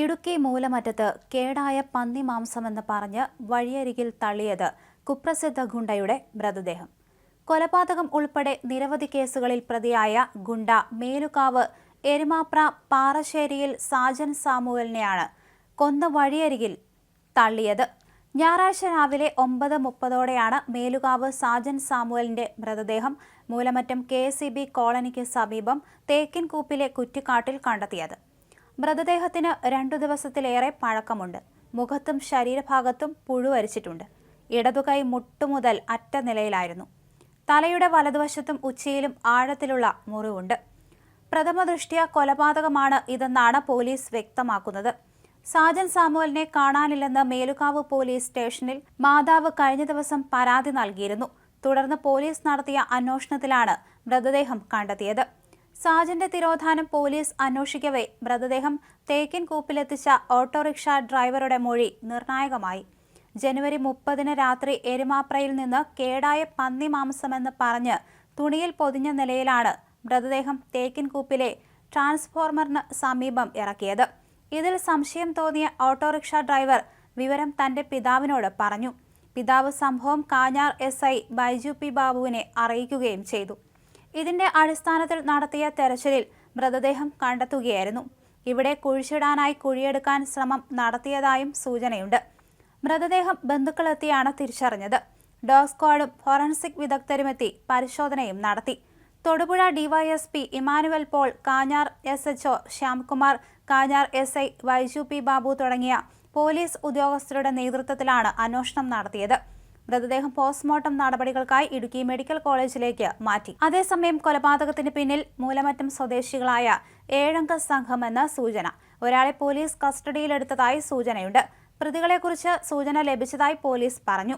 ഇടുക്കി മൂലമറ്റത്ത് കേടായ പന്നി മാംസമെന്ന് പറഞ്ഞ് വഴിയരികിൽ തള്ളിയത് കുപ്രസിദ്ധ ഗുണ്ടയുടെ മൃതദേഹം. കൊലപാതകം ഉൾപ്പെടെ നിരവധി കേസുകളിൽ പ്രതിയായ ഗുണ്ട മേലുകാവ് എരുമാപ്ര പാറശ്ശേരിയിൽ സാജൻ സാമുവലിനെയാണ് കൊന്ന വഴിയരികിൽ തള്ളിയത്. ഞായറാഴ്ച രാവിലെ ഒമ്പത് മുപ്പതോടെയാണ് മേലുകാവ് സാജൻ സാമുവലിന്റെ മൃതദേഹം മൂലമറ്റം കെ കോളനിക്ക് സമീപം തേക്കിൻകൂപ്പിലെ കുറ്റിക്കാട്ടിൽ കണ്ടെത്തിയത്. മൃതദേഹത്തിന് രണ്ടു ദിവസത്തിലേറെ പഴക്കമുണ്ട്. മുഖത്തും ശരീരഭാഗത്തും പുഴുവരിച്ചിട്ടുണ്ട് ഇടതുകൈ മുട്ടുമുതൽ അറ്റ നിലയിലായിരുന്നു. തലയുടെ വലതുവശത്തും ഉച്ചയിലും ആഴത്തിലുള്ള മുറിവുണ്ട്. പ്രഥമ ദൃഷ്ടിയ കൊലപാതകമാണ് ഇതെന്നാണ് പോലീസ് വ്യക്തമാക്കുന്നത്. സാജൻ സാമുവലിനെ കാണാനില്ലെന്ന് മേലുകാവ് പോലീസ് സ്റ്റേഷനിൽ മാതാവ് കഴിഞ്ഞ ദിവസം പരാതി നൽകിയിരുന്നു. തുടർന്ന് പോലീസ് നടത്തിയ അന്വേഷണത്തിലാണ് മൃതദേഹം കണ്ടെത്തിയത്. സാജന്റെ തിരോധാനം പോലീസ് അന്വേഷിക്കവേ. മൃതദേഹം തേക്കിൻ കൂപ്പിലെത്തിച്ച ഓട്ടോറിക്ഷ ഡ്രൈവറുടെ മൊഴി നിർണായകമായി. ജനുവരി മുപ്പതിന് രാത്രി എരുമാപ്രയിൽ നിന്ന് കേടായ പന്നി മാംസമെന്ന് പറഞ്ഞ് തുണിയിൽ പൊതിഞ്ഞ നിലയിലാണ് മൃതദേഹം തേക്കിൻ കൂപ്പിലെ ട്രാൻസ്ഫോർമറിന് സമീപം ഇറക്കിയത്. ഇതിൽ സംശയം തോന്നിയ ഓട്ടോറിക്ഷ ഡ്രൈവർ വിവരം തന്റെ പിതാവിനോട് പറഞ്ഞു. പിതാവ് സംഭവം Kanjar S I Baiju P ബാബുവിനെ അറിയിക്കുകയും ചെയ്തു. ഇതിന്റെ അടിസ്ഥാനത്തിൽ നടത്തിയ തെരച്ചിലിൽ മൃതദേഹം കണ്ടെത്തുകയായിരുന്നു. ഇവിടെ കുഴിച്ചിടാനായി കുഴിയെടുക്കാൻ ശ്രമം നടത്തിയതായും സൂചനയുണ്ട്. മൃതദേഹം ബന്ധുക്കളെത്തിയാണ് തിരിച്ചറിഞ്ഞത്. ഡോഗ് സ്ക്വാഡും ഫോറൻസിക് വിദഗ്ധരുമെത്തി പരിശോധനയും നടത്തി. Thodupuzha DYSP Emmanuel Paul Kanjar S H HO Shyamkumar Kanjar S I Baiju P Babu തുടങ്ങിയ പോലീസ് ഉദ്യോഗസ്ഥരുടെ നേതൃത്വത്തിലാണ് അന്വേഷണം നടത്തിയത്. മൃതദേഹം പോസ്റ്റ്മോർട്ടം നടപടികൾക്കായി ഇടുക്കി മെഡിക്കൽ കോളേജിലേക്ക് മാറ്റി. അതേസമയം കൊലപാതകത്തിന് പിന്നിൽ മൂലമറ്റം സ്വദേശികളായ ഏഴംഗ സംഘമെന്ന് സൂചന. ഒരാളെ പോലീസ് കസ്റ്റഡിയിലെടുത്തതായി സൂചനയുണ്ട്. പ്രതികളെക്കുറിച്ച് സൂചന ലഭിച്ചതായി പോലീസ് പറഞ്ഞു.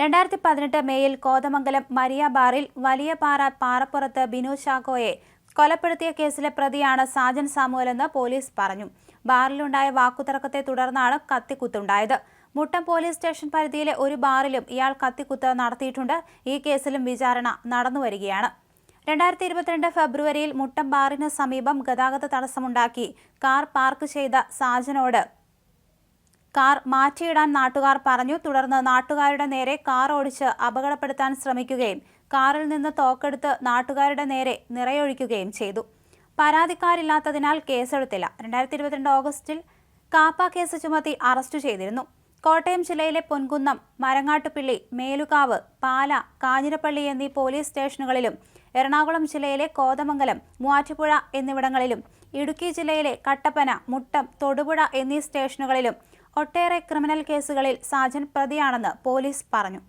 രണ്ടായിരത്തി പതിനെട്ട് മേയിൽ കോതമംഗലം മരിയ ബാറിൽ വലിയ പാറ പാറപ്പുറത്ത് ബിനു ചാക്കോയെ കൊലപ്പെടുത്തിയ കേസിലെ പ്രതിയാണ് സാജൻ സാമുവലെന്ന് പോലീസ് പറഞ്ഞു. ബാറിലുണ്ടായ വാക്കുതർക്കത്തെ തുടർന്നാണ് കത്തിക്കുത്തുണ്ടായത്. മുട്ടം പോലീസ് സ്റ്റേഷൻ പരിധിയിലെ ഒരു ബാറിലും ഇയാൾ കത്തിക്കുത്ത് നടത്തിയിട്ടുണ്ട്. ഈ കേസിലും വിചാരണ നടന്നുവരികയാണ് രണ്ടായിരത്തി ഇരുപത്തിരണ്ട് ഫെബ്രുവരിയിൽ മുട്ടം ബാറിന് സമീപം ഗതാഗത തടസ്സമുണ്ടാക്കി. കാർ പാർക്ക് ചെയ്ത സാജനോട് കാർ മാറ്റിയിടാൻ നാട്ടുകാർ പറഞ്ഞു. തുടർന്ന് നാട്ടുകാരുടെ നേരെ കാർ ഓടിച്ച് അപകടപ്പെടുത്താൻ ശ്രമിക്കുകയും കാറിൽ നിന്ന് തോക്കെടുത്ത് നാട്ടുകാരുടെ നേരെ നിറയൊഴിക്കുകയും ചെയ്തു. പരാതിക്കാരില്ലാത്തതിനാൽ കേസെടുത്തില്ല. രണ്ടായിരത്തി ഇരുപത്തിരണ്ട് ഓഗസ്റ്റിൽ കാപ്പ കേസ് ചുമത്തി അറസ്റ്റ് ചെയ്തിരുന്നു. കോട്ടയം ജില്ലയിലെ പൊൻകുന്നം മരങ്ങാട്ടുപിള്ളി മേലുകാവ് പാല കാഞ്ഞിരപ്പള്ളി എന്നീ പോലീസ് സ്റ്റേഷനുകളിലും എറണാകുളം ജില്ലയിലെ കോതമംഗലം മൂവാറ്റുപുഴ എന്നിവിടങ്ങളിലും ഇടുക്കി ജില്ലയിലെ കട്ടപ്പന മുട്ടം തൊടുപുഴ എന്നീ സ്റ്റേഷനുകളിലും ഒട്ടേറെ ക്രിമിനൽ കേസുകളിൽ സാജൻ പ്രതിയാണെന്ന് പോലീസ് പറഞ്ഞു.